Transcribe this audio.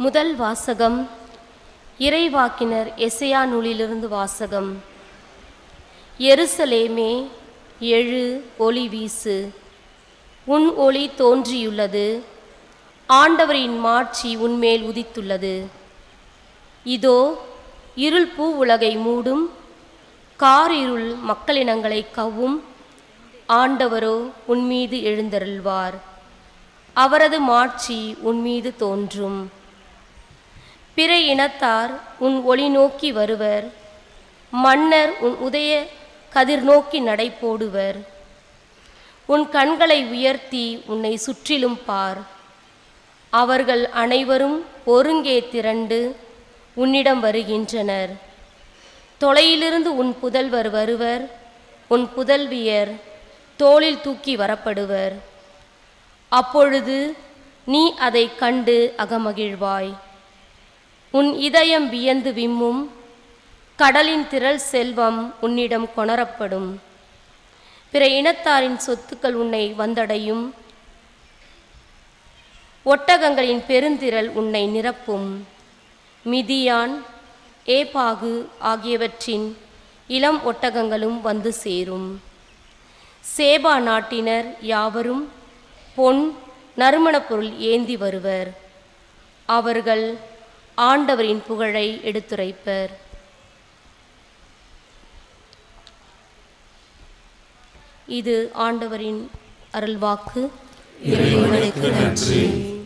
முதல் வாசகம் இறைவாக்கினர் எசையா நூலிலிருந்து வாசகம். எருசலேமே எழு ஒளி வீசு. உன் ஒளி தோன்றியுள்ளது. ஆண்டவரின் மாட்சி உன்மேல் உதித்துள்ளது. இதோ இருள் பூ உலகை மூடும். காரிருள் மக்களினங்களை கவ்வும். ஆண்டவரோ உன்மீது எழுந்தருள்வார். அவரது மாட்சி உன்மீது தோன்றும். பிற இனத்தார் உன் ஒளி நோக்கி வருவர். மன்னர் உன் உதய கதிர் நோக்கி நடை போடுவர். உன் கண்களை உயர்த்தி உன்னை சுற்றிலும் பார். அவர்கள் அனைவரும் ஒருங்கே திரண்டு உன்னிடம் வருகின்றனர். தொலையிலிருந்து உன் புதல்வர் வருவர். உன் புதல்வியர் தோளில் தூக்கி வரப்படுவர். அப்பொழுது நீ அதை கண்டு அகமகிழ்வாய். உன் இதயம் வியந்து விம்மும் கடலின் திரள் செல்வம் உன்னிடம் கொணரப்படும். பிற இனத்தாரின் சொத்துக்கள் உன்னை வந்தடையும். ஒட்டகங்களின் பெருந்திரள் உன்னை நிரப்பும். மிதியான் ஏபாகு ஆகியவற்றின் இளம் ஒட்டகங்களும் வந்து சேரும். சேபா நாட்டினர் யாவரும் பொன் நறுமணப் பொருள் ஏந்தி வருவர். அவர்கள் ஆண்டவரின் புகழை எடுத்துரைப்பர். இது ஆண்டவரின் அருள்வாக்கு. இறைவனுக்கு நன்றி.